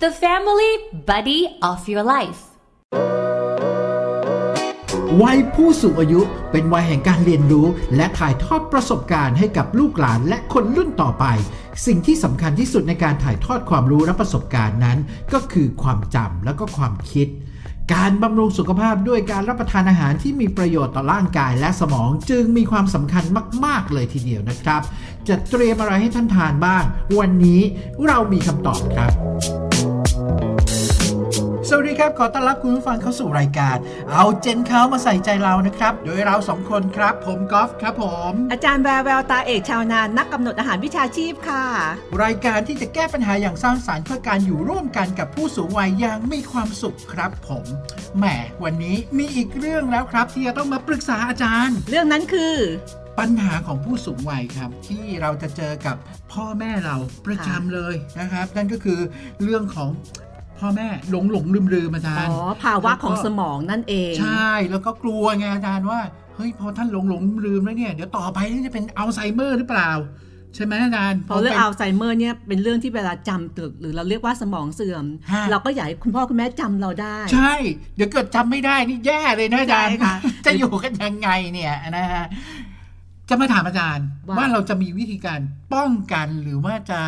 the family buddy of your life. วัยผู้สูงอายุเป็นวัยแห่งการเรียนรู้ และถ่ายทอดประสบการณ์ให้กับลูกหลานและคนรุ่นต่อไป สิ่งที่สำคัญที่สุดในการถ่ายทอดความรู้และประสบการณ์นั้น ก็คือความจำและก็ความคิด การบำรุงสุขภาพด้วยการรับประทานอาหารที่มีประโยชน์ต่อร่างกายและสมองจึงมีความสำคัญมาก ๆ เลยทีเดียวนะครับ จะเตรียมอะไรให้ท่านทานบ้าง วันนี้เรามีคำตอบครับ สวัสดีครับ ขอต้อนรับคุณผู้ฟังเข้าสู่รายการ เอาเจนเขามาใส่ใจเรานะครับ โดยเราสองคนครับ ผมกอล์ฟครับผม อาจารย์แววแววตาเอกชาวนานนักกำหนดอาหารวิชาชีพค่ะ รายการที่จะแก้ปัญหาอย่างสร้างสารรค์เพื่อการอยู่ร่วมกันกับผู้สูงวัยอย่างมีความสุขครับผมแหมวันนี้มีอีกเรื่องแล้วครับ ที่จะต้องมาปรึกษาอาจารย์ เรื่องนั้นคือปัญหาของผู้สูงวัยครับที่เราจะเจอกับพ่อแม่เราประจำเลยนะครับ นั่นก็คือเรื่องของ พ่อแม่หลงหลงลืมลืมๆอาจารย์ อ๋อภาวะของสมองนั่นเอง ใช่ แล้วก็กลัวไงอาจารย์ว่า เฮ้ยพอท่านหลงหลงลืมแล้วเนี่ย เดี๋ยวต่อไปนี่จะเป็นอัลไซเมอร์หรือเปล่า ใช่ไหมอาจารย์เพราะเรื่องป็นอัลไซเมอร์เนี่ยเป็นเรื่องที่เวลาจำตึกหรือเราเรียกว่าสมองเสื่อมฮะเราก็อยากให้คุณพ่อคุณแม่จำเราได้ ใช่ เดี๋ยวเกิดจำไม่ได้นี่แย่เลยนะอาจารย์ใช่ค่ะจะอยู่กันยังไงเนี่ยนะฮะจะมาถามอาจารย์ว่าว่าเราจะมีวิธีการป้องกันหรือว่าจะ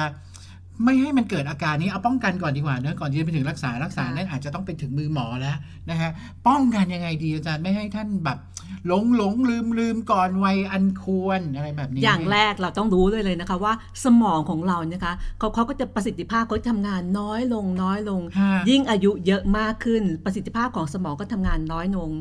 ไม่ให้มันเกิดอาการนี้เอาป้องกันก่อนดีกว่าเนอะก่อนที่จะไปถึงรักษารักษานั่นอาจจะต้องไปถึงมือหมอแล้วนะฮะป้องกันยังไงดีอาจารย์ไม่ให้ท่านแบบหลงหลงลืมลืมก่อนวัยอันควรอะไรแบบนี้ อย่างแรกเราต้องรู้เลยเลยนะคะว่าสมองของเราเนี่ยนะคะเขาเขาก็จะประสิทธิภาพเขาทำงานน้อยลงน้อยลงฮะยิ่งอายุเยอะมากขึ้นประสิทธิภาพของสมองก็ทำงานน้อยลงฮะ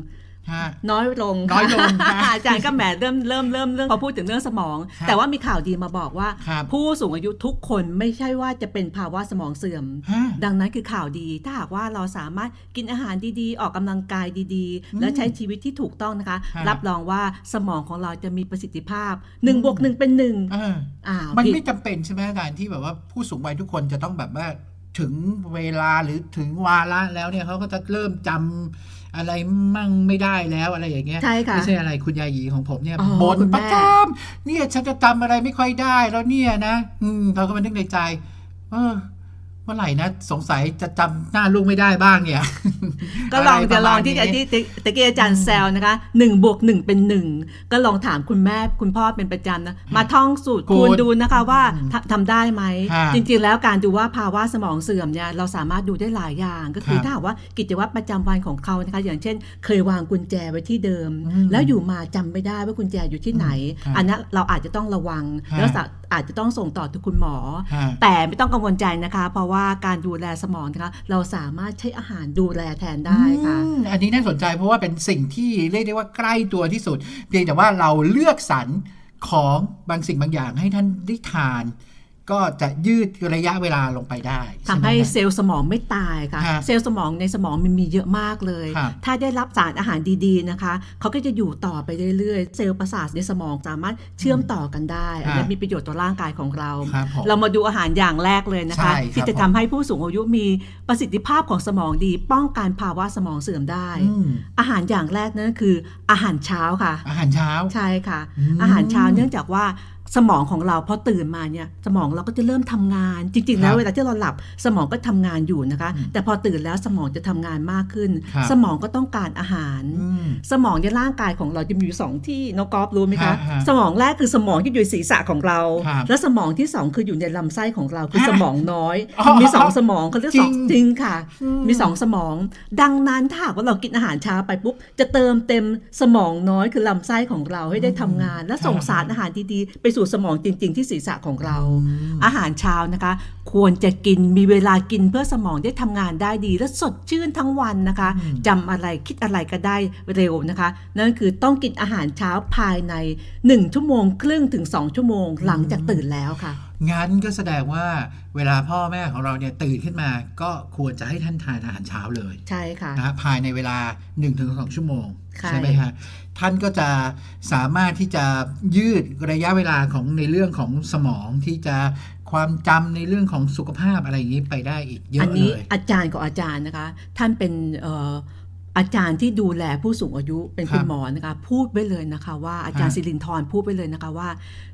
น้อยลงน้อยลงค่ะอาจารย์ก็แหมเริ่มเริ่มเริ่มเริ่มพอพูดถึงเรื่องสมองครับแต่ว่ามีข่าวดีมาบอกว่าครับผู้สูงอายุทุกคนไม่ใช่ว่าจะเป็นภาวะสมองเสื่อมฮะดังนั้นคือข่าวดี ถ้าหากว่าเราสามารถกินอาหารดีๆ ออกกำลังกายดีอืมๆและใช้ชีวิตที่ถูกต้องนะคะครับรับรองว่าสมองของเราจะมีประสิทธิภาพ1บวก1เป็น1เอออ่ามันผิดไม่จำเป็นใช่ไหมอาจารย์ที่แบบว่าผู้สูงวัยทุกคนจะต้องแบบว่าถึงเวลาหรือถึงวาระแล้วเนี่ยเขาก็จะเริ่มจำ อะไรมั่งไม่ได้แล้วอะไรอย่างเงี้ยใช่ค่ะไม่ใช่อะไรคุณยายหยีของผมเนี่ยอ๋อบ่นคุณปแม่ระจำเนี่ยฉันจะจำอะไรไม่ค่อยได้แล้วเนี่ยนะ อืมเขาก็มานึกในใจ เออ เมื่อไหร่นะสงสัยจะจำหน้าลูกไม่ได้บ้างเนี่ย ก็ลองไรปจะระลมาอณงที่นี้ที่ที่ตะกี้อาจารย์แซวนะคะ1บวก1เป็น1ก็ลองถามคุณแม่คุณพ่อเป็นประจำนะมาท่องสูตรคูคูณณดูนะคะว่าทำทำได้ไหมฮะจริงๆ แล้วการดูว่าภาวะสมองเสื่อมเนี่ยเราสามารถดูได้หลายอย่าง ก็คือครับถ้าหากว่ากิจวัตรประจำวันของเขานะคะอย่างเช่น เคยวางกุญแจไว้ที่เดิมอืมแล้วอยู่มาจำไม่ได้ว่ากุญแจอยู่ที่ไหนครับอันนั้นเราอาจจะต้องระวังฮะแล้วอาจจะต้องส่งต่อถึงคุณหมอฮะแต่ไม่ต้องกังวลใจนะคะเพราะว่าการดูแลสมองนะคะเราสามารถใช้อาหารดูแลแทนได้ค่ะอันนี้น่าสนใจเพราะว่าเป็นสิ่งที่เรียกได้ว่าใกล้ตัวที่สุด เพียงแต่ว่าเราเลือกสรรของบางสิ่งบางอย่างให้ท่านได้ทาน ก็จะยืดระยะเวลาลงไปได้ทำให้ช่ไมเซลล์สมองไม่ตายค่ะฮะเซลล์สมองในสมองมันมีเยอะมากเลยครับถ้าได้รับสารอาหารดีๆนะคะ เขาก็จะอยู่ต่อไปเรื่อยๆ เซลล์ประสาทในสมองสามารถเชื่อมต่อกันได้อันนี้ฮะมีประโยชน์ต่อร่างกายของเราครับผมเรามาดูอาหารอย่างแรกเลยนะคะใช่ครับที่จะทำให้ผู้สูงอายุมีประสิทธิภาพของสมองดี ป้องกันภาวะสมองเสื่อมได้อืมอาหารอย่างแรกนั่นก็คืออาหารเช้าค่ะ อาหารเช้าใช่ค่ะอืมอาหารเช้าเนื่องจากว่า สมองของเราพอตื่นมาเนี่ยสมองเราก็จะเริ่มทำงาน จริงๆแล้ครัวบเวลาที่เราหลับสมองก็ทำงานอยู่นะคะอืมแต่พอตื่นแล้วสมองจะทำงานมากขึ้นครับสมองก็ต้องการอาหารอืมสมองในร่างกายของเราจะมีอยู่สองที่น้องกอล์ฟรู้ไหมคะฮะฮะสมองแรกคือสมองที่อยู่ในศีรษะของเราครับและสมองที่สองคืออยู่ในลำไส้ของเราคือฮะสมองน้อยอ๋อมีสองสมองเขาเรียกสองจริงจริงค่ะอืมมีสองสมอง ดังนั้นถ้าหากว่าเรากินอาหารเช้าไปปุ๊บจะเติมเต็มสมองน้อยคือลำไส้ของเราให้ได้ทำงาน และส่งสารอาหารดีๆไปสู่สมองจริง ๆ ที่ศีรษะของเรา อาหารเช้านะคะ ควรจะกินมีเวลากินเพื่อสมองได้ทำงานได้ดี และสดชื่นทั้งวันนะคะอืมจำอะไรคิดอะไรก็ได้เร็วนะคะ นั่นคือต้องกินอาหารเช้าภายใน 1 ชั่วโมงครึ่งถึง 2 ชั่วโมงหลังจากตื่นแล้วค่ะงั้นก็แสดงว่าเวลาพ่อแม่ของเราเนี่ยตื่นขึ้นมา ก็ควรจะให้ท่านทานอาหารเช้าเลย ใช่ค่ะนะฮะภายในเวลา 1-2 ชั่วโมง ใช่ไหมฮะท่านก็จะสามารถที่จะยืดระยะเวลาของในเรื่องของสมองที่จะความจำในเรื่องของสุขภาพอะไรอย่างนี้ไปได้อีกเยอัอะนี้เลยอาจารย์กับอาจารย์นะคะ ท่านเป็นเอ่ออาจารย์ที่ดูแลผู้สูงอายุเป็นครับคุณหมอนะคะพูดไว้เลยนะคะ ว่าอาจารย์ฮะสิรินทร์พูดไว้เลยนะคะว่า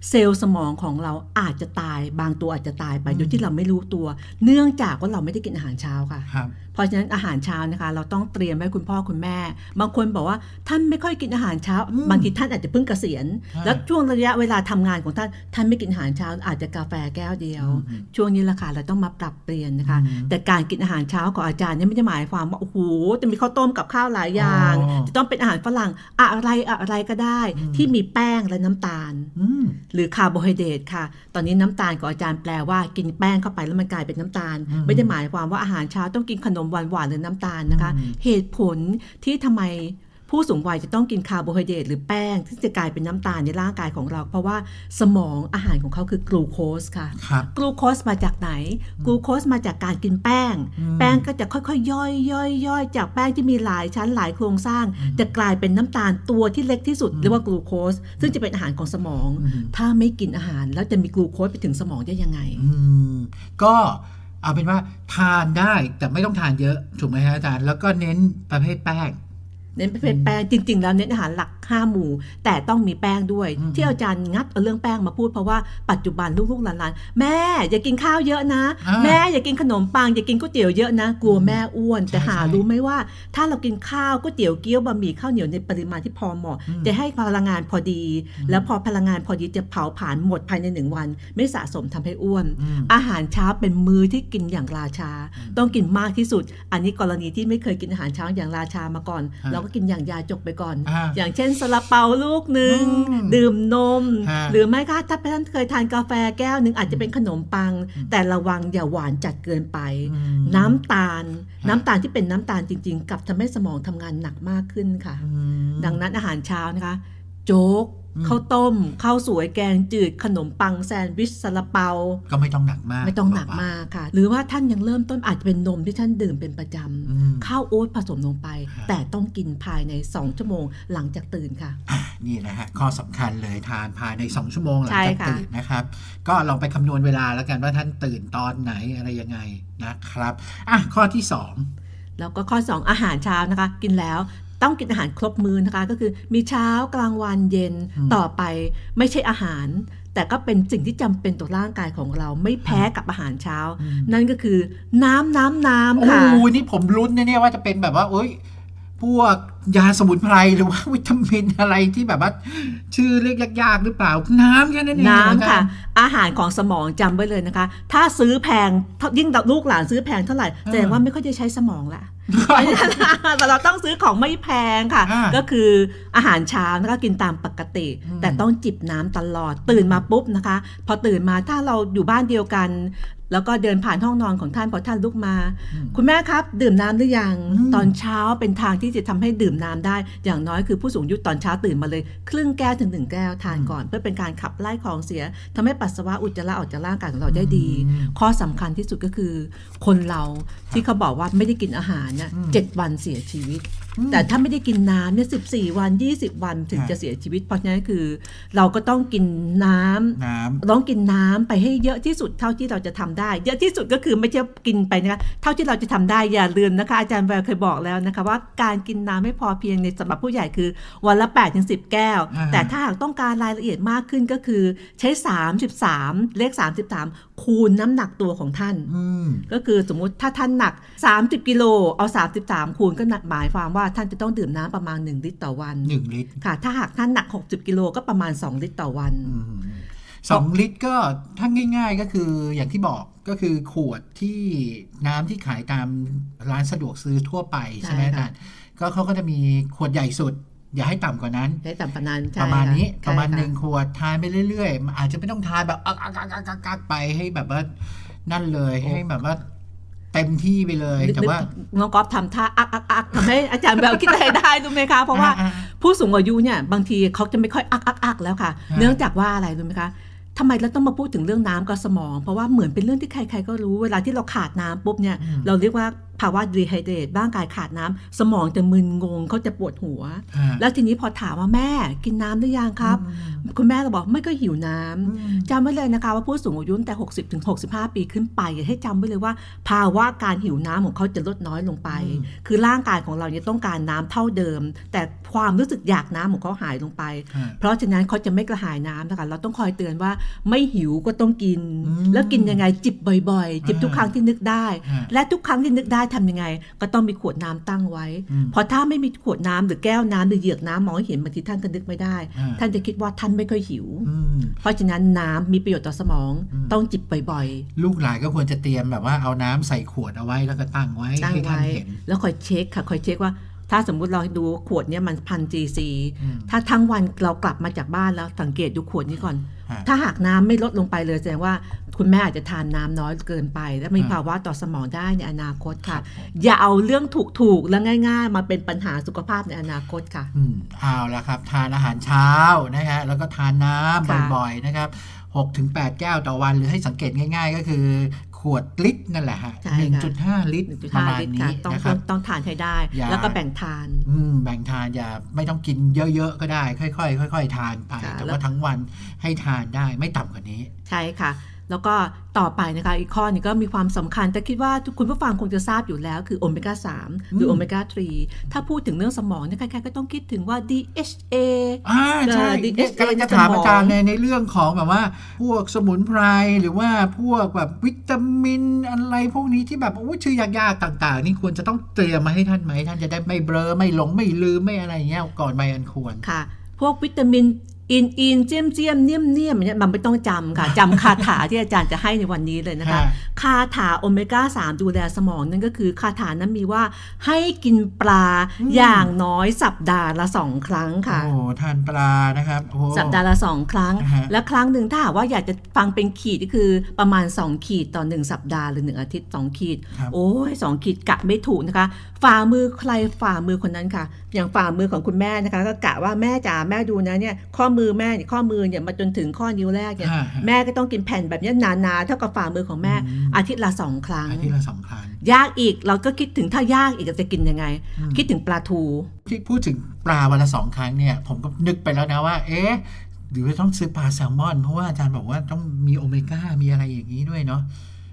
เซลล์สมองของเราอาจจะตาย บางตัวอาจจะตายไปอืมโดยที่เราไม่รู้ตัว เนื่องจากว่าเราไม่ได้กินอาหารเช้าค่ะค รับเพราะฉะนั้นอาหารเช้านะคะ เราต้องเตรียมไว้คุณพ่อคุณแม่ บางคนบอกว่าท่านไม่ค่อยกินอาหารเช้าอืมบางทีท่านอาจจะเพิ่งเกษียณฮะแล้วช่วงระยะเวลาทำงานของท่านท่านไม่กินอาหารเช้า อาจจะกาแฟแก้วเดียวอืมช่วงนี้ละค่ะเราต้องมาปรับเปลี่ยนนะคะอืมแต่การกินอาหารเช้าของอาจารย์เนี่ยไม่ได้หมายความว่าโอ้โหจะมีข้าวต้มกับข้าวหลายอย่างอ๋อจะต้องเป็นอาหารฝรั่งอะไรอะไรก็ได้อืมที่มีแป้งและน้ำตาลอืมหรือคาร์โบไฮเดรตค่ะ ตอนนี้น้ำตาลของอาจารย์แปลว่ากินแป้งเข้าไปแล้วมันกลายเป็นน้ำตาลอืมไม่ได้หมายความว่าอาหารเช้าต้องกินขนมหวานๆหรือน้ำตาลนะคะอืมเหตุผลที่ทำไมผู้สูงวัยจะต้องกินคาร์โบไฮเดรตหรือแป้งที่จะกลายเป็นน้ำตาลในร่างกายของเรา เพราะว่าสมองอาหารของเขาคือกลูโคสค่ะครับกลูโคสมาจากไหนกลูโคสมาจากการกินแป้งอืมแป้งก็จะค่อยๆ ย่อยย่อยย่อยจากแป้งที่มีหลายชั้นหลายโครงสร้างอืมจะกลายเป็นน้ำตาลตัวที่เล็กที่สุดอืมเรียกว่ากลูโคสซึ่งจะเป็นอาหารของสมองอืมถ้าไม่กินอาหารแล้วจะมีกลูโคสไปถึงสมองได้ยังไงอืมก็ เอาเป็นว่าทานได้แต่ไม่ต้องทานเยอะถูกไหมฮะอาจารย์ แล้วก็เน้นประเภทแป้ง เน้นประเภทแป้งจริง ๆ แล้วเน้นอาหารหลักห้าหมู่ แต่ต้องมีแป้งด้วยอืมที่อาจารย์งัดเอาเรื่องแป้งมาพูดเพราะว่าปัจจุบันลูกๆหลานๆแม่อย่ากินข้าวเยอะนะอ่าแม่อย่ากินขนมปังอย่ากินก๋วยเตี๋ยวเยอะนะ กลัวแม่อ้วนใช่แต่หาใช่รู้ไหมว่า ถ้าเรากินข้าวก๋วยเตี๋ยวเกี๊ยวบะหมี่ข้าวเหนียวในปริมาณที่พอเหมาะอืมจะให้พลังงานพอดีอืมแล้วพอพลังงานพอดีจะเผาผลาญหมดภายในหนึ่งวัน ไม่สะสมทำให้อ้วนอืมอาหารเช้าเป็นมื้อที่กินอย่างราชาอืมต้องกินมากที่สุด อันนี้กรณีที่ไม่เคยกินอาหารเช้าอย่างราชามาก่อนฮะเราก็กินอย่างยาจกไปก่อนอ่าอย่างเช่นซาลาเปาลูกหนึ่งอืมดื่มนมฮะหรือไม่ก็ถ้าท่านเคยทานกาแฟแก้วหนึ่งอาจจะเป็นขนมปังอืมแต่ระวังอย่าหวานจัดเกินไปอืมน้ำตาลฮะน้ำตาลที่เป็นน้ำตาลจริง ๆกลับทำให้สมองทำงานหนักมากขึ้นค่ะอืมดังนั้นอาหารเช้านะคะ โจ๊กอืมข้าวต้มข้าวสวยแกงจืดขนมปังแซนด์วิชซาลาเปา ก็ไม่ต้องหนักมาก ไม่ต้องหนักมากค่ะ หรือว่าท่านยังเริ่มต้นอาจจะเป็นนมที่ท่านดื่มเป็นประจอืมำข้าวโอ๊ตผสมลงไปฮะแต่ต้องกินภายใน 2 ชั่วโมงหลังจากตื่นค่ะอะนี่นะฮะข้อสำคัญเลยทานภายใน 2 ชั่วโมงหลังใช่จากค่ะตื่นนะครับ ก็ลองไปคำนวณเวลาแล้วกันว่าท่านตื่นตอนไหนอะไรยังไงนะครับอะข้อที่ 2แล้วก็ข้อ 2 อาหารเช้านะคะ กินแล้ว ต้องกินอาหารครบมื้อนะคะ ก็คือมีเช้ากลางวันเย็นอืมต่อไปไม่ใช่อาหาร แต่ก็เป็นสิ่งที่จำเป็นต่อร่างกายของเราไม่แพ้กับอาหารเช้าอืมนั่นก็คือน้ำน้ำน้โอ้ำค่ะโหนี่ผมลุ้นนะเนี่ยว่าจะเป็นแบบว่าโอ้ยพวกยาสมุนไพรหรือว่าวิตามินอะไรที่แบบว่า ชื่อเรียกยากๆหรือเปล่า น้ำแค่นั้นเองน้ำอาจาค่ะรย์อาหารของสมองจำไว้เลยนะคะ ถ้าซื้อแพงยิ่งลูกหลานซื้อแพงเท่าไหร่แสดงว่าไม่ค่อยจะใช้สมองละ แต่เราต้องซื้อของไม่แพงค่ะอ่าก็คืออาหารเช้านะคะกินตามปกติอืมแต่ต้องจิบน้ำตลอดตื่นมาปุ๊บนะคะ พอตื่นมาถ้าเราอยู่บ้านเดียวกัน แล้วก็เดินผ่านห้องนอนของท่านพอท่านลุกมาอืมคุณแม่ครับ ดื่มน้ำหรือยังอืมตอนเช้าเป็นทางที่จะทำให้ดื่มน้ำได้ อย่างน้อยคือผู้สูงอายุตอนเช้าตื่นมาเลย ครึ่งแก้วถึงหนึ่งแก้วทานก่อน เพื่อเป็นการขับไล่ของเสียทำให้ปัสสาวะอุจจาระออกจากร่างกายของเราได้ดีอืมข้อสำคัญที่สุดก็คือ คนเราที่เขาบอกว่าไม่ได้กินอาหารเนี่ยอืมเจ็ดวันเสียชีวิตอืม แต่ถ้าไม่ได้กินน้ำเนี่ยสิบสี่วัน 20 วันถึงครับจะเสียชีวิต เพราะฉะนั้นคือ เราก็ต้องกินน้ำน้ำต้องกินน้ำไปให้เยอะที่สุดเท่าที่เราจะทำได้ เยอะที่สุดก็คือไม่ใช่กินไปนะคะเท่าที่เราจะทำได้อย่าลืมนะคะ อาจารย์แววเคยบอกแล้วนะคะ ว่าการกินน้ำไม่พอเพียงในสำหรับผู้ใหญ่คือ วันละ8ถึง10แก้วอ่าแต่ถ้าหากต้องการรายละเอียดมากขึ้นก็คือใช้ 33 เลข 33 คูณน้ำหนักตัวของท่านอืมก็คือสมมุติถ้าท่านหนัก 30 กิโลเอา 33 คูณก็หมายความว่าท่านจะต้องดื่มน้ำประมาณ 1 ลิตรต่อวันหนึ่งลิตรค่ะ ถ้าหากท่านหนัก 60 กิโลก็ประมาณ 2 ลิตรต่อวันอืมสองลิตรก็ถ้าง่าย ๆก็คืออย่างที่บอกก็คือขวดที่น้ำที่ขายตามร้านสะดวกซื้อทั่วไปใช่ไหมใช่อาค่ะจารย์ก็เขาก็จะมีขวดใหญ่สุด อย่าให้ต่ำกว่านั้นใช้ต่ำประมาณใช่ประมาณนี้ค่ประมาณใช่หนึ่งขวดทานไปเรื่อยๆ อาจจะไม่ต้องทานแบบอักอักอักอักอักอักไปให้แบบว่านั่นเลยให้แบบว่า เต็มที่ไปเลยนึกแต่ว่าน้องก๊อฟทำท่าอักอักอักทำให้อาจารย์แบลคิดอะไรได้รู้ไหมคะเพราะว่าอ่ผู้สูงอายุเนี่ยบางทีเขาจะไม่ค่อยอักอักอักแล้วค่ะฮะเนื่องจากว่าอะไรรู้ไหมคะทำไมเราต้องมาพูดถึงเรื่องน้ำกับสมอง เพราะว่าเหมือนเป็นเรื่องที่ใครๆก็รู้เวลาที่เราขาดน้ำปุ๊บเนี่ยอืมเราเรียกว่า ภาวะดีไฮเดรตร่างกายขาดน้ำสมองจะมึนงงเขาจะปวดหัวฮะแล้วทีนี้พอถามว่าแม่กินน้ำหรือยังครับ คุณแม่เราบอกไม่ก็หิวน้ำอืมจำไว้เลยนะคะว่าผู้สูงอายุตั้งแต่ 60ถึง65ปีขึ้นไปอย่าให้จำไว้เลยว่า ภาวะการหิวน้ำของเขาจะลดน้อยลงไปอืมคือร่างกายของเราเนี่ยต้องการน้ำเท่าเดิม แต่ความรู้สึกอยากน้ำของเขาหายลงไปฮะเพราะฉะนั้นเขาจะไม่กระหายน้ำนะคะเราต้องคอยเตือนว่าไม่หิวก็ต้องกินอืมแล้วกินยังไงจิบบ่อยๆ จิบอ่าทุกครั้งที่นึกได้ฮะและทุกครั้งที่นึกได้ทำยังไง ก็ต้องมีขวดน้ำตั้งไว้อืมเพราะถ้าไม่มีขวดน้ำหรือแก้วน้ำหรือเหยือกน้ำมองให้เห็นบางทีท่านก็นึกไม่ได้อ่าท่านจะคิดว่าท่านไม่ค่อยหิวอืมเพราะฉะนั้นน้ำมีประโยชน์ต่อสมองอืมต้องจิบบ่อยลูกหลานก็ควรจะเตรียมแบบว่าเอาน้ำใส่ขวดเอาไว้แล้วก็ตั้งไว้ๆตั้งให้ท่านไว้เห็นแล้วคอยเช็คค่ะคอยเช็คว่าถ้าสมมุติเราดูขวดเนี้ยมันพันจีซีอืมถ้าทั้งวันเรากลับมาจากบ้านแล้วสังเกตดูขวดนี้ก่อนฮะถ้าหากน้ำไม่ลดลงไปเลยแสดงว่า คุณแม่อาจจะทานน้ำน้อยเกินไป และมีอ่าภาวะต่อสมองได้ในอนาคตครัค่ะบผมอย่าเอาเรื่องถูกๆและง่าย ๆ มาเป็นปัญหาสุขภาพในอนาคตค่ะอืมเอาละครับ ทานอาหารเช้านะฮะแล้วก็ทานน้ค่ะำบ่อยๆนะครับ6ถึง8แก้วต่อวันหรือให้สังเกตง่าย ๆ ก็คือขวดลิตรนั่นแหละฮะใช่ค่ะ1.5ลิตรประมาณ1.5ลิตรนี้ค่ะต้องนะครับต้องทานให้ได้อย่าแล้วก็แบ่งทานอืมแบ่งทานอย่าไม่ต้องกินเยอะๆก็ได้ ค่อยๆค่อย ๆ ทานไปค่ะแต่แล้วว่าทั้งวันให้ทานได้ไม่ต่ำกว่านี้ ใช่ค่ะ แล้วก็ต่อไปนะคะอีกข้อหนึงก็มีความสำคัญ แต่คิดว่าทุกคุณผู้ฟังคงจะทราบอยู่แล้วคือโอเมก้า3หรือมโอเมก้า3ถ้าพูดถึงเรื่องสมองเนี่ยใครๆก็ต้องคิดถึงว่า DHA อ่าใช่เออ DHA กำลังจะถามอาจารย์ในในเรื่องของแบบว่า พวกสมุนไพรหรือว่าพวกแบบวิตามินอะไรพวกนี้ที่แบบโอ้ยชื่อยากๆต่าง ๆ นี่ควรจะต้องเตรียมมาให้ท่านไหมท่านจะได้ไม่เบลอไม่หลงไม่ลืมไม่อะไรอย่างเงี้ยก่อนไปอันควรค่ะ พวกวิตามิน อินอินเจียมเจียมเนียมเนียมเนี่ยมันไม่ต้องจำค่ะจำคาถาที่อาจารย์จะให้ในวันนี้เลยนะคะฮะคาถาโอเมก้า 3 ดูแลสมองนั่นก็คือคาถานั้นมีว่าให้กินปลาอืมอย่างน้อยสัปดาห์ละสองครั้งค่ะโอ้ทานปลานะครับโอ้สัปดาห์ละสองครั้งอ่าฮะและครั้งหนึ่งถ้าหากว่าอยากจะฟังเป็นขีดก็คือประมาณ 2 ขีดต่อ 1 สัปดาห์หรือ 1 อาทิตย์ 2 ขีดครับโอ้ยสองขีดกะไม่ถูกนะคะ ฝ่ามือใครฝ่ามือคนนั้นค่ะ อย่างฝ่ามือของคุณแม่นะคะ ก็กะว่าแม่จ๋าแม่ดูนะเนี่ยข้อมือแม่เนี่ยข้อมือเนี่ยมาจนถึงข้อนิ้วแรกเนี่ยฮะฮะแม่ก็ต้องกินแผ่นแบบเนี้ยหนาๆเท่ากับฝ่ามือของแม่อืมอาทิตย์ละสองครั้งอาทิตย์ละสองครั้งยากอีกเราก็คิดถึงถ้ายากอีกจะกินยังไงอืมคิดถึงปลาทูที่พูดถึงปลาวันละสองครั้งเนี่ยผมก็นึกไปแล้วนะว่า เอ๊ะหรือว่าต้องซื้อปลาแซลมอน เพราะว่าอาจารย์บอกว่าต้องมีโอเมก้ามีอะไรอย่างนี้ด้วยเนาะ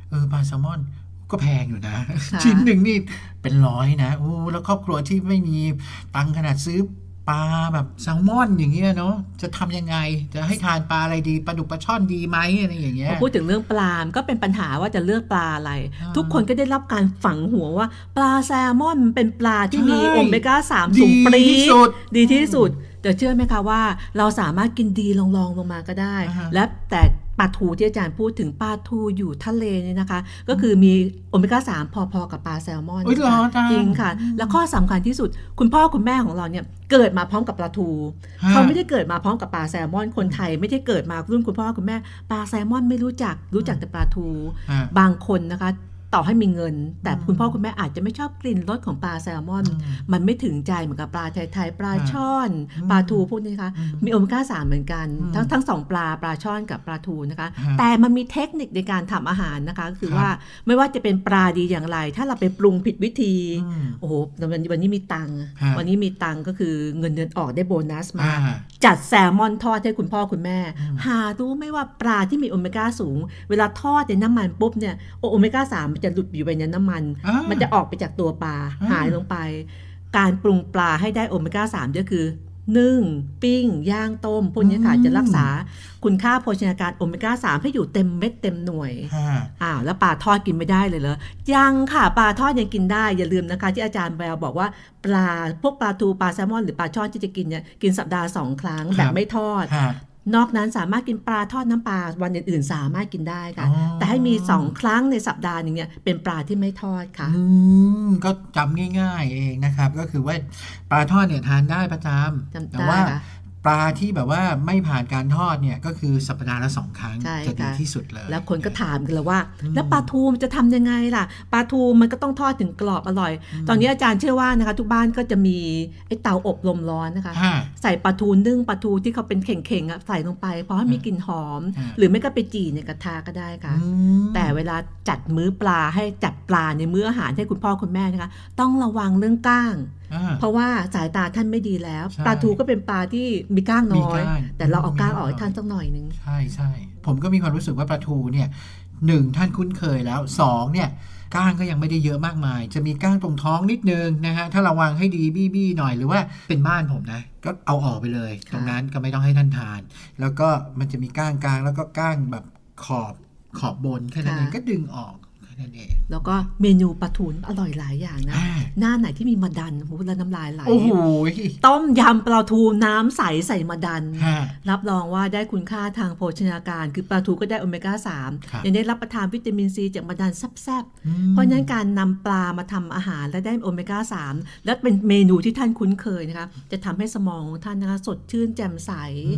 เออปลาแซลมอนก็แพงอยู่นะค่ะชิ้นหนึ่งนี่เป็นร้อยนะโอ้แล้วครอบครัวที่ไม่มีตังค์ขนาดซื้อ ปลาแบบแซลมอนอย่างเงี้ยเนาะจะทำยังไง จะให้ทานปลาอะไรดีปลาดุกปลาช่อนดีไหมอะไรอย่างเงี้พยอพูดถึงเรื่องปลามันก็เป็นปัญหาว่าจะเลือกปลาอะไรอ่าทุกคนก็ได้รับการฝังหัวว่า ปลาแซลมอนมันเป็นปลาที่มีใช่โอเมก้า3สูงปรี๊ดีที่สุดดีที่สุด แต่เชื่อไหมคะว่าเราสามารถกินดีลองๆลงมาก็ได้อ่าฮะและแต่ปลาทูที่อาจารย์พูดถึงปลาทูอยู่ทะเลเนี่ยนะคะ ก็คือมีโอเมก้า 3 พอๆ กับปลาแซลมอนเอ้ยเหรออาจารย์จริงค่ะ และข้อสำคัญที่สุด คุณพ่อคุณแม่ของเราเนี่ยเกิดมาพร้อมกับปลาทูฮะเขาไม่ได้เกิดมาพร้อมกับปลาแซลมอนคนไทย ไม่ได้เกิดมารุ่นคุณพ่อคุณแม่ปลาแซลมอนไม่รู้จักรู้จักแต่ปลาทูฮะบางคนนะคะ ต่อให้มีเงิน แต่อืมคุณพ่อคุณแม่อาจจะไม่ชอบกลิ่นรสของปลาแซลมอนอืมมันไม่ถึงใจเหมือนกับปลาไทยๆปลาอ่าช่อนอืมปลาทูพวกนี้นะคะอืมมีโอเมก้าสามเหมือนกันอืมทั้งทั้งสองปลาปลาช่อนกับปลาทูนะคะฮะแต่มันมีเทคนิคในการทำอาหารนะคะก็คือครับว่าไม่ว่าจะเป็นปลาดีอย่างไร ถ้าเราไปปรุงผิดวิธีอืมโอ้โหวันวันนี้มีตังค์ฮะวันนี้มีตังค์ก็คือเงินเดือนออกได้โบนัสมาอ่าจัดแซลมอนทอดให้คุณพ่อคุณแม่อืมหารู้ไหมว่าปลาที่มีโอเมก้าสูง เวลาทอดในน้ำมันปุ๊บเนี่ยโอโอเมก้าสามมันจะหลุดอยู่ไปในน้ำมันอ่ามันจะออกไปจากตัวปลาอ่าหายลงไป การปรุงปลาให้ได้โอเมก้าสามก็คือนึ่ง ปิ้ง ย่างต้มพวกนี้ค่ะอืมจะรักษาคุณค่าโภชนาการโอเมก้าสามให้อยู่เต็มเม็ดเต็มหน่วยฮะอ้าวแล้วปลาทอดกินไม่ได้เลยเหรอ ยังค่ะ ปลาทอดยังกินได้ อย่าลืมนะคะ ที่อาจารย์แววบอกว่าปลาพวกปลาทูปลาแซลมอนหรือปลาช่อนที่จะกินเนี่ยกินสัปดาห์สองครั้งครับแบบไม่ทอดฮะ นอกนั้นสามารถกินปลาทอดน้ำปลาวันอื่นๆ สามารถกินได้ค่ะอ๋อแต่ให้มีสองครั้งในสัปดาห์หนึงเนี่ยเป็นปลาที่ไม่ทอดค่ะ อืมก็จำง่าย ๆ เองนะครับ ก็คือว่าปลาทอดเนี่ยทานได้ประจำจำแต่ได้ว่าค่ะ ปลาที่แบบว่าไม่ผ่านการทอดเนี่ยก็คือสัปดาห์ละสองครั้ง ใช่จะดีค่ะ ที่สุดเลย แล้วคนก็ถามกันเลยว่า อืมแล้วปลาทูมันจะทำยังไงล่ะปลาทูมันก็ต้องทอดถึงกรอบอร่อยตอนนี้อาจารย์เชื่อว่านะคะ ทุกบ้านก็จะมีไอ้เตาอบลมร้อนนะคะฮะใส่ปลาทูนึ่งปลาทูที่เขาเป็นเข่งๆอะใส่ลงไปเพราะให้มีกลิ่นหอมฮะหรือไม่ก็ไปจี่ในกระทะก็ได้ค่ะ อืม แต่เวลาจัดมื้อปลาให้จัดปลาในมื้ออาหารให้คุณพ่อคุณแม่นะคะ ต้องระวังเรื่องก้างอ่า เพราะว่าสายตาท่านไม่ดีแล้วใช่ปลาทูก็เป็นปลาที่มีก้างน้อยมีก้างแต่เราเอาก้างออกมีให้ก้างท่านสักหน่อยนึงใช่ใช่ผมก็มีความรู้สึกว่าปลาทูเนี่ยหนึ่งท่านคุ้นเคยแล้วสองเนี่ยก้างก็ยังไม่ได้เยอะมากมาย จะมีก้างตรงท้องนิดนึงนะฮะถ้าระวังให้ดีบี้บี้หน่อยหรือว่าเป็นบ้านผมนะ ก็เอาออกไปเลยค่ะตรงนั้นก็ไม่ต้องให้ท่านทาน แล้วก็มันจะมีก้างกลางแล้วก็ก้างแบบขอบขอบบนแค่นั้นเองก็ดึงออกแค่ นั้นเองแล้วก็เมนูปลาทูอร่อยหลายอย่างนะอ่าหน้าไหนที่มีมะดันโอ้โหแล้วน้ำลายไหลโอ้โหต้มยำปลาทูน้ำใสใส่มะดันฮะรับรองว่าได้คุณค่าทางโภชนาการ คือปลาทูก็ได้โอเมก้าครับ3ยังได้รับประทานวิตามินซีจากมะดันแซ่บๆอืมเพราะฉะนั้นการนำปลามาทำอาหารและได้โอเมก้า3และเป็นเมนูที่ท่านคุ้นเคยนะคะจะทำให้สมองของท่านนะคะสดชื่นแจ่มใส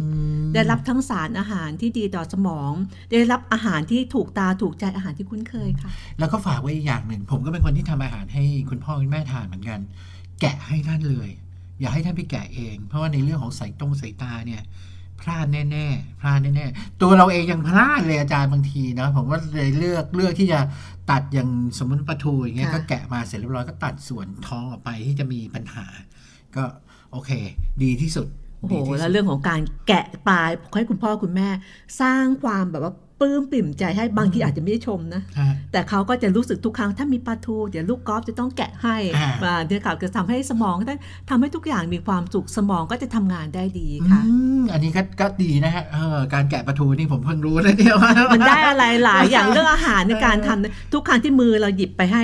อืมได้รับทั้งสารอาหารที่ดีต่อสมอง ได้รับอาหารที่ถูกตาถูกใจอาหารที่คุ้นเคยค่ะแล้วก็ฝากไว้อีกอย่างหนึ่ง ผมก็เป็นคนที่ทำอาหารให้คุณพ่อคุณแม่ทานเหมือนกัน แกะให้ท่านเลย อย่าให้ท่านไปแกะเอง เพราะว่าในเรื่องของสายตรงสายตาเนี่ยพลาดแน่ๆพลาดแน่ๆตัวเราเองยังพลาดเลยอาจารย์บางทีนะผมว่าเลยเลือกเลือกที่จะตัดอย่างสมมติปลาทูอย่างเงี้ยค่ะก็แกะมาเสร็จเรียบร้อยก็ตัดส่วนท้องออกไปที่จะมีปัญหา ก็โอเค ดีที่สุดโอ้โหดีที่สุดแล้วเรื่องของการแกะปลาให้คุณพ่อคุณแม่ สร้างความแบบว่า ปลื้มปิ่มใจให้บางทีอาจจะไม่ได้ชมนะฮะแต่เขาก็จะรู้สึกทุกครั้งถ้ามีปลาทู เดี๋ยวลูกกอล์ฟจะต้องแกะให้อ่ามาเนี่ยค่ะจะทำให้สมองได้ทำให้ทุกอย่างมีความสุขสมองก็จะทำงานได้ดีค่ะอืมอันนี้ก็ก็ดีนะฮะเออการแกะปลาทูนี่ผมเพิ่งรู้นะเนี่ยว่ามันได้อะไรหลายอย่างเรื่องอาหารในการทำทุกครั้งที่มือเราหยิบไปให้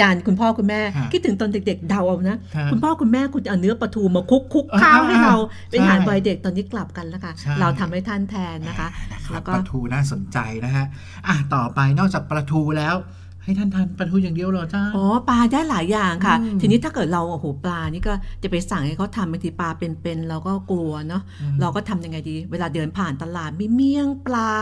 จานคุณพ่อคุณแม่ฮะคิดถึงตอนเด็กๆเดาเอานะฮะคุณพ่อคุณแม่คุณจะเอาเนื้อปลาทูมาคลุกคลุกข้าวให้เราอ่าเป็นอาหารใช่วัยเด็กตอนนี้กลับกันแล้วค่ะใช่เราทำให้ท่านแทนนะคะนะครับแล้วก็ปลาทูน่าสนใจใจนะฮะอะต่อไปนอกจากปลาทูแล้ว ให้ท่านทานปลาทูอย่างเดียวเหรอจ้าอ๋อปลาได้หลายอย่างค่ะอืมทีนี้ถ้าเกิดเราโอ้โหปลานี่ก็จะไปสั่งให้เขาทำบางทีปลาเป็นๆเราก็กลัวเนาะอืมเราก็ทำยังไงดี เวลาเดินผ่านตลาดมีเมี่ยงปลา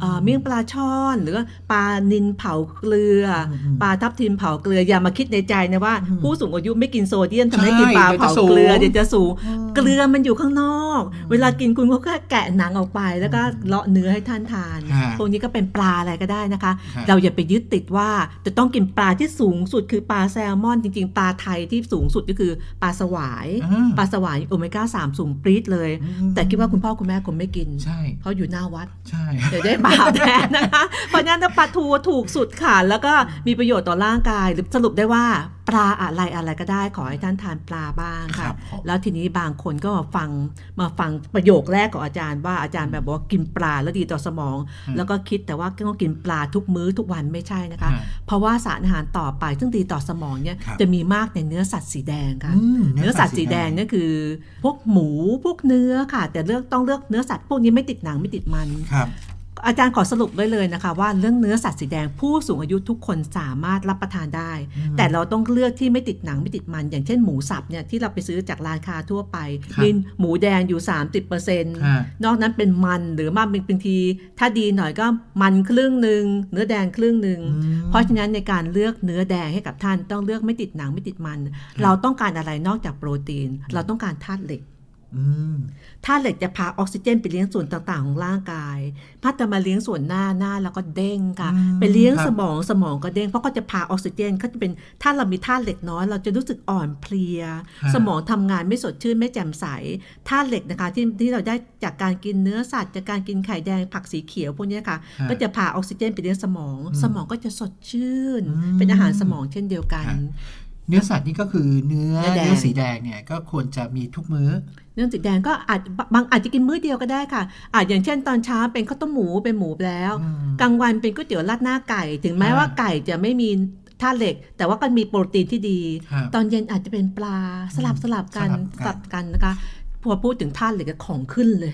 เอ่อเมี่ยงปลาช่อน หรือว่าปลานินเผาเกลืออมอืมปลาทับทิมเผาเกลืออย่ามาคิดในใจนะว่าอืมผู้สูงอายุไม่กินโซเดียมทำให้ใช่กินปลาเดี๋ยวจะเผาสูงเกลือเดี๋ยวจะสูงอืมเกลือมันอยู่ข้างนอกอืมเวลากินคุณก็แค่แกะหนังออกไป แล้วก็อืมเลาะเนื้อให้ท่านทานฮะพวกนี้ก็เป็นปลาอะไรก็ได้นะคะครับเราอย่าไปยึดติดว่าจะต้องกินปลาที่สูงสุดคือปลาแซลมอนจริง ๆ ปลาไทยที่สูงสุดก็คือปลาสวายอ่าปลาสวายโอเมก้า3สูงปรี๊ดเลยอืมแต่คิดว่าคุณพ่อคุณแม่คงไม่กินใช่เพราะอยู่หน้าวัดใช่เดี๋ยวได้บาปแทนนะคะเพราะฉะนั้นถ้าปลาทูถูกสุดค่ะ แล้วก็มีประโยชน์ต่อร่างกายหรือสรุปได้ว่าปลาอะไรอะไรก็ได้ขอให้ท่านทานปลาบ้างครัค่ะบผมแล้วทีนี้บางคนก็มาฟังมาฟังประโยคแรกของอาจารย์ว่าอาจารย์แบบบอกว่ากินปลาแล้วดีต่อสมอง แล้วก็คิดแต่ว่าต้องกินปลาทุกมื้อทุกวันไม่ใช่นะคะฮะเพราะว่าสารอาหารต่อไปซึ่งดีต่อสมองเนี่ยครับจะมีมากในเนื้อสัตว์สีแดงค่ะอืมเนื้อสัตว์สีแดงเนี่ยคือ พวกหมูพวกเนื้อค่ะ แต่เลือกต้องเลือกเนื้อสัตว์พวกนี้ไม่ติดหนังไม่ติดมันครับ อาจารย์ขอสรุปไว้เลยนะคะ ว่าเรื่องเนื้อสัตว์สีแดงผู้สูงอายุทุกคนสามารถรับประทานได้อืมแต่เราต้องเลือกที่ไม่ติดหนังไม่ติดมัน อย่างเช่นหมูสับเนี่ยที่เราไปซื้อจากร้านค้าทั่วไปครับมีหมูแดงอยู่ 30%ฮะนอกนั้นเป็นมันหรือมากเป็นบางที ถ้าดีหน่อยก็มันครึ่งหนึ่งเนื้อแดงครึ่งหนึ่งอืมเพราะฉะนั้นในการเลือกเนื้อแดงให้กับท่านต้องเลือกไม่ติดหนังไม่ติดมัน เราต้องการอะไรนอกจากโปรตีน เราต้องการธาตุเหล็ก อืมธาตุเหล็กจะพาออกซิเจนไปเลี้ยงส่วนต่างๆของร่างกายพัดจะมาเลี้ยงส่วนหน้าหน้าแล้วก็เด้งค่ะอืมไปเลี้ยงครับสมองสมองก็เด้ง เพราะก็จะพาออกซิเจนเขาจะเป็นถ้าเรามีธาตุเหล็กน้อย เราจะรู้สึกอ่อนเพลียฮะสมองทำงานไม่สดชื่นไม่แจ่มใสธาตุเหล็กนะคะที่ที่เราได้จากการกินเนื้อสัตว์จากการกินไข่แดงผักสีเขียวพวกเนี้ยค่ะฮะก็จะพาออกซิเจนไปเลี้ยงสมองอืมสมองก็จะสดชื่นอืมเป็นอาหารสมองเช่นเดียวกันฮะ เนื้อสัตว์นี่ก็คือเนื้อเนื้อแดงเนื้อสีแดงเนี่ยก็ควรจะมีทุกมื้อ เนื้อสีแดงก็อาจบางอาจจะกินมื้อเดียวก็ได้ค่ะ อาจอย่างเช่นตอนเช้าเป็นข้าวต้มหมูเป็นหมูแล้วอืมกลางวันเป็นก๋วยเตี๋ยวราดหน้าไก่ ถึงแม้อ่าว่าไก่จะไม่มีธาตุเหล็ก แต่ว่าก็มีโปรตีนที่ดีครับตอนเย็นอาจจะเป็นปลาสลับสลับกันสลับกันสลับกันนะคะ พอพูดถึงธาตุเหล็กก็ของขึ้นเลย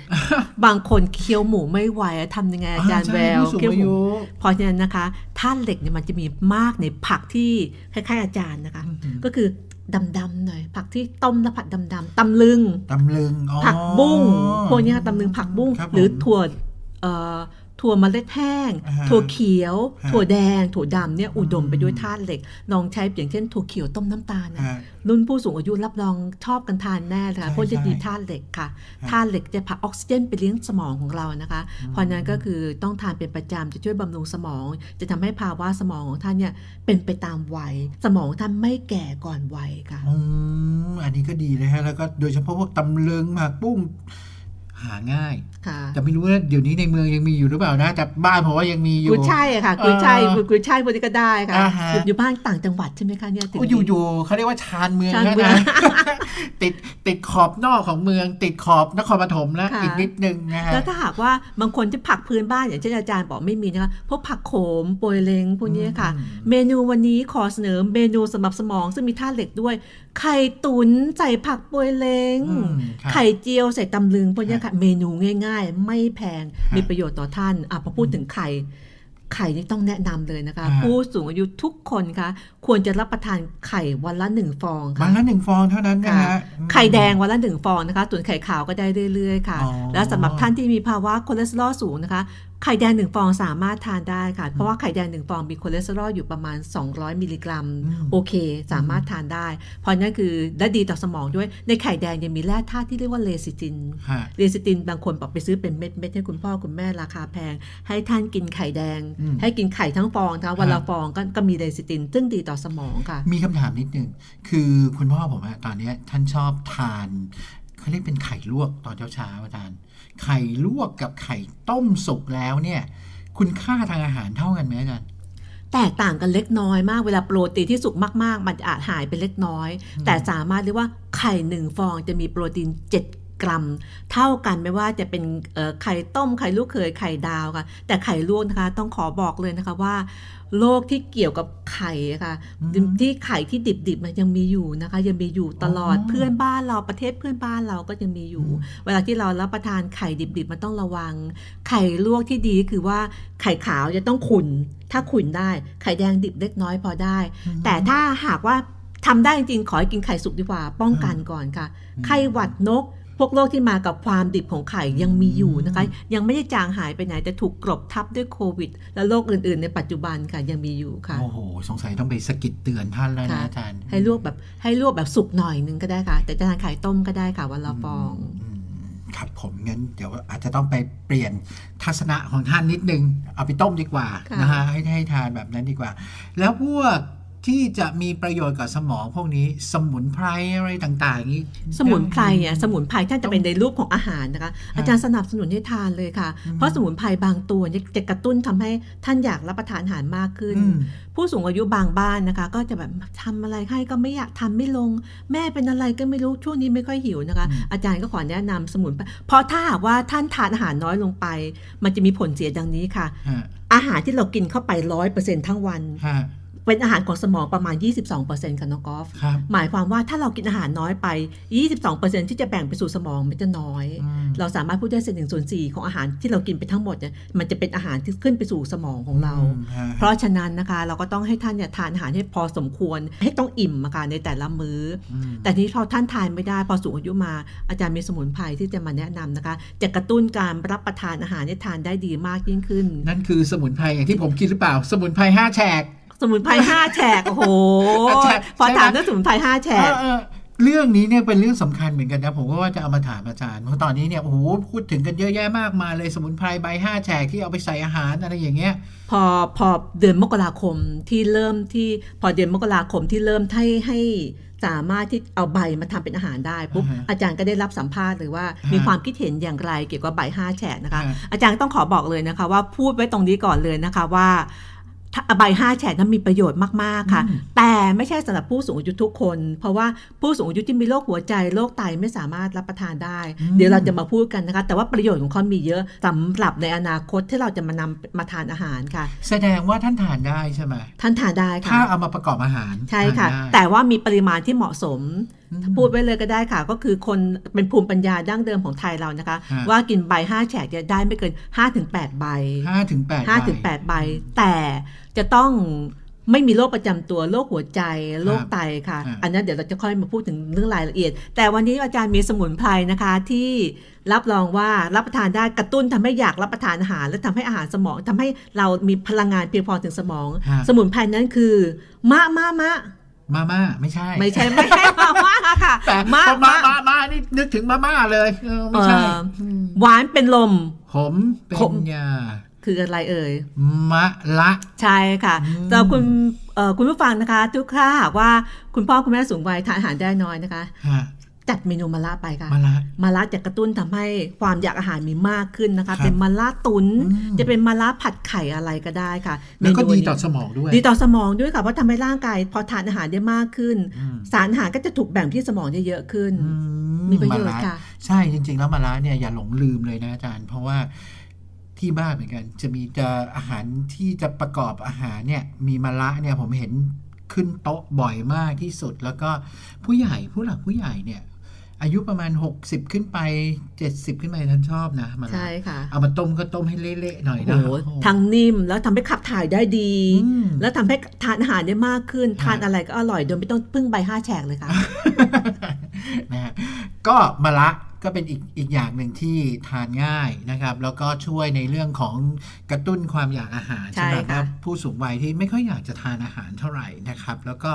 บางคนเคี้ยวหมูไม่ไหวทำยังไงอาจารย์ใช่แววผู้สูงเคี้ยวอาหมูยุเพราะฉะนั้นนะคะธาตุเหล็กเนี่ยมันจะมีมากในผักที่คล้ายๆอาจารย์นะคะ ก็คือดำๆหน่อย ผักที่ต้มแล้วผัดดำๆตำลึงตำลึงอ๋อผักบุ้งพวกเนี้ยตำลึงผักบุ้งครับผมหรือถั่วเอ่อ ถั่วเมล็ดแห้งอ่าฮะถั่วเขียวฮะถั่วแดง ถั่วดำเนี่ยอุดมไปด้วยอืมธาตุเหล็กลองใช้อย่างเช่นถั่วเขียวต้มน้ำตาลนะฮะรุ่นผู้สูงอายุรับรองชอบกันทานแน่เลยค่ะใช่เพราะจะใช่ดีธาตุเหล็กค่ะธาตุเหล็กจะพาออกซิเจนไปเลี้ยงสมองของเรานะคะ เพราะฉะนั้นก็คือต้องทานเป็นประจำจะช่วยบำรุงสมอง จะทำให้ภาวะสมองของท่านเนี่ยเป็นไปตามวัย สมองของท่านไม่แก่ก่อนวัยค่ะอืมอันนี้ก็ดีเลยฮะแล้วก็โดยเฉพาะพวกตำลึงหมากปุ้ง หาง่าย ค่ะแต่ไม่รู้ว่าเดี๋ยวนี้ในเมืองยังมีอยู่หรือเปล่านะ แต่บ้านผมว่ายังมีอยู่ กุยช่ายอะค่ะกุยช่ายเออกุยช่ายพวกนี้ก็ได้ค่ะ อ่าฮะ อยู่อยู่บ้านต่างจังหวัดใช่ไหมคะเนี่ยถึงก็อยู่อยู่เขาเรียกว่าชานเมืองชานแล้วเมืองนะ ติดติดขอบนอกของเมือง ติดขอบนครปฐมแล้วค่ะ อีกนิดนึงนะฮะ แล้วถ้าหากว่าบางคนจะผักพื้นบ้านอย่างเช่นอาจารย์บอกไม่มีนะคะพวกผักโขมโปรยเล้งพวกนี้ค่ะ อืม เมนูวันนี้ขอเสนอเมนูสำหรับสมอง ซึ่งมีธาตุเหล็กด้วย ไข่ตุ๋นใส่ผักโปรยเล้งอืมครับ ไข่เจียวใส่ตำลึงพวกนี้ค่ะเมนูง่าย ๆ ไม่แพงฮะมีประโยชน์ต่อท่านอะพอพูดถึงไข่ไข่นี่ต้องแนะนำเลยนะคะฮะผู้สูงอายุทุกคนคะควรจะรับประทานไข่วันละหนึ่งฟองวัค่ะนละหนึ่งฟองเท่านั้นนะค่ะฮะไข่แดงวันละหนึ่งฟองนะคะส่วนไข่ขาวก็ได้เรื่อยๆค่ะอ๋อแล้วสำหรับท่านที่มีภาวะคอเลสเตอรอลสูงนะคะ ไข่แดงหนึ่งฟองสามารถทานได้ค่ะ เพราะว่าไข่แดงหนึ่งฟองมีคอเลสเตอรอลอยู่ประมาณ 200 มิลลิกรัมอืมโอเค สามารถทานได้ เพราะนั่นคือและดีต่อสมองด้วย ในไข่แดงยังมีแร่ธาตุที่เรียกว่าเลซิตินฮะเลซิตินบางคนบอกไปซื้อเป็นเม็ดเม็ดๆให้คุณพ่อคุณแม่ราคาแพง ให้ท่านกินไข่แดงอืมให้กินไข่ทั้งฟองนะคะวันละฮะฟองก็ก็มีเลซิติน ซึ่งดีต่อสมองค่ะ มีคำถามนิดนึงคือคุณพ่อผมอะตอนเนี้ยท่านชอบทานเขาเรียกเป็นไข่ลวกตอนเช้าๆอาจารย์ ไข่ลวกกับไข่ต้มสุกแล้วเนี่ยคุณค่าทางอาหารเท่ากันไหมอาจารย์แตกต่างกันเล็กน้อยมากเวลาโปรตีนที่สุกมาก ๆ มันจะอาจหายไปเล็กน้อย แต่สามารถเรียกว่าไข่หนึ่งฟองจะมีโปรตีน 7 กรัม เท่ากันไม่ว่าจะเป็นเอ่อไข่ต้มไข่ลูกเขยไข่ดาวค่ะ แต่ไข่ลวกนะคะ ต้องขอบอกเลยนะคะว่าโรคที่เกี่ยวกับไข่อะค่ะอืมที่ไข่ที่ดิบๆมันยังมีอยู่นะคะ ยังมีอยู่ตลอดอ๋อเพื่อนบ้านเราประเทศเพื่อนบ้านเราก็ยังมีอยู่อืมเวลาที่เรารับประทานไข่ดิบๆมันต้องระวัง ไข่ลวกที่ดีคือว่าไข่ขาวจะต้องขุ่นถ้าขุ่นได้ ไข่แดงดิบเล็กน้อยพอได้ แต่ถ้าหากว่าทำได้จริงๆขอให้กินไข่สุกดีกว่าป้องกันก่อนค่ะอืมไข้หวัดนก พวกโรคที่มากับความดิบของไข่ยังมีอยู่นะคะ ยังไม่ได้จางหายไปไหน แต่ถูกกลบทับด้วยโควิด และโรคอื่น ๆ ในปัจจุบันค่ะยังมีอยู่ค่ะ โอ้โห สงสัยต้องไปสะกิดเตือนท่านแล้วนะค่ะอาจารย์ ให้ลวกแบบให้ลวกแบบสุกหน่อยนึงก็ได้ค่ะ แต่จะทานไข่ต้มก็ได้ค่ะวันละฟองอืมครับผมงั้นเดี๋ยวอาจจะต้องไปเปลี่ยนทัศนะของท่านนิดนึง เอาไปต้มดีกว่าค่ะนะฮะให้ให้ทานแบบนั้นดีกว่า แล้วพวก ที่จะมีประโยชน์กับสมองพวกนี้ สมุนไพรอะไรต่างๆอย่างนี้ สมุนไพรเนี่ยสมุนไพรท่านจะเป็นในรูปของอาหารนะคะ อาจารย์สนับสนุนให้ทานเลยค่ะอืมเพราะสมุนไพรบางตัวเนี่ยจะกระตุ้นทำให้ท่านอยากรับประทานอาหารมากขึ้นอืมผู้สูงอายุบางบ้านนะคะ ก็จะแบบทำอะไรให้ก็ไม่อยากทำไม่ลง แม่เป็นอะไรก็ไม่รู้ช่วงนี้ไม่ค่อยหิวนะคะอืมอาจารย์ก็ขอแนะนำสมุนไพรเพราะถ้าหากว่าท่านทานอาหารน้อยลงไป มันจะมีผลเสียดังนี้ค่ะฮะอาหารที่เรากินเข้าไปร้อยเปอร์เซ็นทั้งวันฮะ เป็นอาหารของสมองประมาณ 22%ค่ะน้องกอล์ฟครับหมายความว่าถ้าเรากินอาหารน้อยไป 22%ที่จะแบ่งไปสู่สมองมันจะน้อยอืมเราสามารถพูดได้เศษหนึ่งส่วนสี่ของอาหารที่เรากินไปทั้งหมดเนี่ยมันจะเป็นอาหารที่ขึ้นไปสู่สมองของเราอืมฮะเพราะฉะนั้นนะคะเราก็ต้องให้ท่านเนี่ยทานอาหารให้พอสมควร ให้ต้องอิ่มอะค่ะในแต่ละมื้อออืมแต่ทีนี้พอท่านทานไม่ได้พอสูงอายุมาอาจารย์มีสมุนไพรที่จะมาแนะนำนะคะ จะกระตุ้นการรับประทานอาหารให้ทานได้ดีมากยิ่งขึ้น นั่นคือสมุนไพรอย่างที่ผมคิดหรือเปล่า สมุนไพรห้าแฉก สมุนไพรห้าแฉกโอ้โหใช่พอใช่ไหมถามเรื่องสมุนไพรห้าแฉกเออเออเรื่องนี้เนี่ยเป็นเรื่องสำคัญเหมือนกันนะผมก็ว่าจะเอามาถามอาจารย์เพราะตอนนี้เนี่ยโอ้โหพูดถึงกันเยอะแยะมากมายเลยสมุนไพรใบห้าแฉกที่เอาไปใส่อาหารอะไรอย่างเงี้ยพอพอเดือนมกราคมที่เริ่มที่พอเดือนมกราคมที่เริ่มให้ให้สามารถที่เอาใบมาทำเป็นอาหารได้ปุ๊บอ่าฮะอาจารย์ก็ได้รับสัมภาษณ์เลยว่าฮะมีความคิดเห็นอย่างไรเกี่ยวกับใบห้าแฉกนะคะฮะอาจารย์ต้องขอบอกเลยนะคะ ว่าพูดไว้ตรงนี้ก่อนเลยนะคะว่าถ้า ใบห้าแฉกนั้นมีประโยชน์มาก ๆ ค่ะอืมแต่ไม่ใช่สำหรับผู้สูงอายุทุกคน เพราะว่าผู้สูงอายุที่มีโรคหัวใจโรคไตไม่สามารถรับประทานได้ เดี๋ยวเราจะมาพูดกันนะคะ แต่ว่าประโยชน์ของเขามีเยอะสำหรับในอนาคตที่เราจะมานำมาทานอาหารค่ะ แสดงว่าท่านทานได้ใช่ไหมท่านทานได้ถ้าค่ะเอามาประกอบอาหารใช่ค่ะทานได้แต่ว่ามีปริมาณที่เหมาะสม พูดไว้เลยก็ได้ค่ะ ก็คือคนเป็นภูมิปัญญาดั้งเดิมของไทยเรานะคะฮะว่ากินใบห้าแฉกจะได้ไม่เกิน 5-8 ใบห้าถึงแปด5ถึง8ใบ แต่จะต้องไม่มีโรคประจำตัวโรคหัวใจโรคไตค่ะครับอันนั้นเดี๋ยวเราจะค่อยมาพูดถึงเรื่องรายละเอียด แต่วันนี้อาจารย์มีสมุนไพรนะคะที่รับรองว่ารับประทานได้กระตุ้นทำให้อยากรับประทานอาหาร และทำให้อาหารสมองทำให้เรามีพลังงานเพียงพอถึงสมองฮะสมุนไพรนั้นคือ มะมะมะ มาม่าไม่ใช่ ไม่ใช่ไม่ใช่มะมะค่ะแต่มะพอมามะมามานี่นึกถึงมาม่าเลยเออไม่ใช่เอ่อหวานเป็นลม ขมเป็ขมนยาคืออะไรเอ่ยมะละใช่ค่ะอืมแต่คุณเอ่อคุณผู้ฟังนะคะ ทุกท่าหากว่าคุณพ่อคุณแม่สูงวัยทานอาหารได้น้อยนะคะฮะ จัดเมนูมะระไปค่ะมะละมะระจะกระตุ้นทำให้ความอยากอาหารมีมากขึ้นนะครัคะบเป็นมะระตุนอืมจะเป็นมะระผัดไข่อะไรก็ได้ค่ะแล้วก็เมนูดีนี้ต่อสมองด้วย ดีต่อสมองด้วยค่ะเพราะทำให้ร่างกายพอทานอาหารได้มากขึ้นอืมสารอาหารก็จะถูกแบ่งที่สมองได้เยอะขึ้นอืมีประโยชน์มะค่ะ ใช่จริง ๆ แล้วมะระเนี่ยอย่าหลงลืมเลยนะอาจารย์ เพราะว่าที่บ้านเหมือนกัน จะมีจะอาหารที่จะประกอบอาหารเนี่ยมีมะระเนี่ยผมเห็นขึ้นโต๊ะบ่อยมากที่สุด แล้วก็ผู้ใหญ่ผู้หลักผู้ใหญ่เนี่ย อายุประมาณ 60 ขึ้นไป 70 ขึ้นไปท่านชอบนะมะระใช่ค่ะ เอามาต้มก็ต้มให้เละๆหน่อยโอ้นะโหทั้งนิ่มแล้วทำให้ขับถ่ายได้ดีอืมแล้วทำให้ทานอาหารได้มากขึ้นฮะทานอะไรก็อร่อยโดยไม่ต้องพึ่งใบห้าแฉกเลยค่ะนะฮะก็มะระ ก็เป็นอีกอีกอย่างหนึ่งที่ทานง่ายนะครับ แล้วก็ช่วยในเรื่องของกระตุ้นความอยากอาหารใช่สำหรับค่ะผู้สูงวัยที่ไม่ค่อยอยากจะทานอาหารเท่าไหร่นะครับ แล้วก็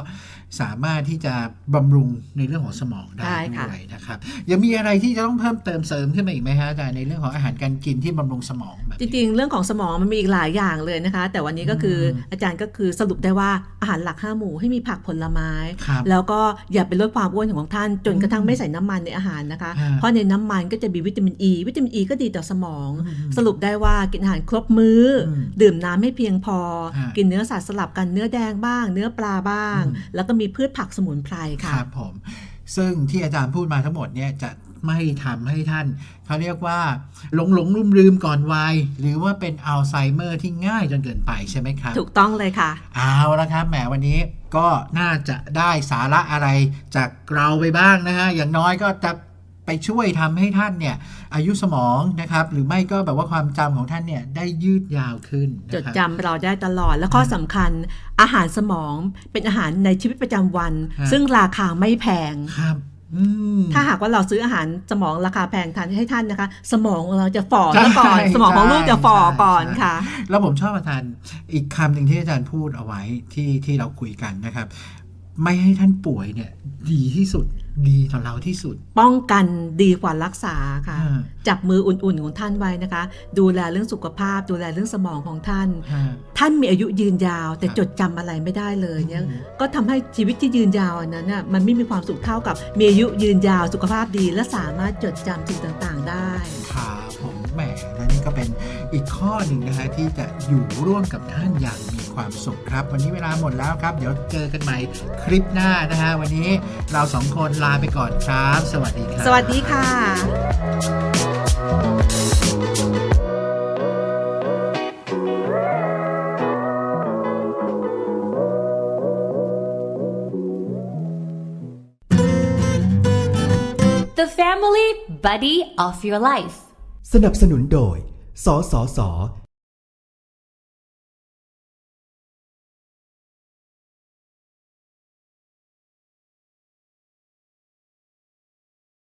สามารถที่จะบำรุงในเรื่องของสมองได้ด้วยนะครับยังมีอะไรที่จะต้องเพิ่มเติมเสริมขึ้นมาอีกไหมฮะอาจารย์ในเรื่องของอาหารการกินที่บำรุงสมองแบบจนี้ริงๆ เรื่องของสมองมันมีอีกหลายอย่างเลยนะคะ แต่วันนี้ก็คืออมอาจารย์ก็คือสรุปได้ว่าอาหารหลักห้าหมู่ให้มีผักผลไม้ครับแล้วก็อย่าไปลดความอ้วนของท่าน จนกระทั่งไม่ใส่น้ำมันในอาหารนะคะฮะเพราะในน้ำมันก็จะมีวิตามินอ e, ีวิตามินอ e ก็ดีต่อสมองอืมสรุปได้ว่ากินอาหารครบมื้ออมดื่มน้ำให้เพียงพอฮะกินเนื้อสัตว์สลับกันเนื้อแดงบ้าง เนื้อปลาบ้างอืมแล้วก็มีพืชผักสมุนไพรคค่ะรับผมซึ่งที่อาจารย์พูดมาทั้งหมดเนี่ยจะไม่ทำให้ท่านเขาเรียกว่า หลงหลงลืมลืมก่อนวัยหรือว่าเป็นอัลไซเมอร์ที่ง่ายจนเกินไปใช่ไหมครับ ถูกต้องเลยค่ะ เอาละครับแหมวันนี้ก็น่าจะได้สาระอะไรจากเราไปบ้างนะฮะอย่างน้อยก็จะ ไปช่วยทำให้ท่านเนี่ยอายุสมองนะครับหรือไม่ก็แบบว่าความจำของท่านเนี่ยได้ยืดยาวขึ้นจนะดครับจำเราได้ตลอด และข้อสำคัญอาหารสมองเป็นอาหารในชีวิตประจำวันฮะซึ่งราคาไม่แพงครับอืมถ้าหากว่าเราซื้ออาหารสมองราคาแพงทานให้ท่านนะคะ สมองของเราจะฝ่อใช่ซะก่อน สมองของลูกจะฝ่อใช่ก่อนใช่ค่ะ แล้วผมชอบอาจารย์อีกคำหนึ่งที่อาจารย์พูดเอาไว้ที่ที่เราคุยกันนะครับ ไม่ให้ท่านป่วยเนี่ยดีที่สุด ดีต่อเราที่สุด ป้องกันดีกว่ารักษาค่ะอ่าจับมืออุ่นๆของท่านไว้นะคะ ดูแลเรื่องสุขภาพ ดูแลเรื่องสมองของท่านฮะท่านมีอายุยืนยาว แต่ครับจดจำอะไรไม่ได้เลยเนี่ยอืมก็ทำให้ชีวิตที่ยืนยาวอันนั้นน่ะมันไม่มีความสุขเท่ากับมีอายุยืนยาวสุขภาพดี และสามารถจดจำสิ่งต่างๆ ได้ครับผมแหมและนี่ก็เป็นอีกข้อหนึ่งนะฮะที่จะอยู่ร่วมกับท่านอย่างมี ความสุขครับ วันนี้เวลาหมดแล้วครับ เดี๋ยวเจอกันใหม่คลิปหน้านะฮะวันนี้เราสองคนลาไปก่อนครับ สวัสดีครับ สวัสดีค่ะ The Family Buddy of Your Life. สนับสนุนโดย สสส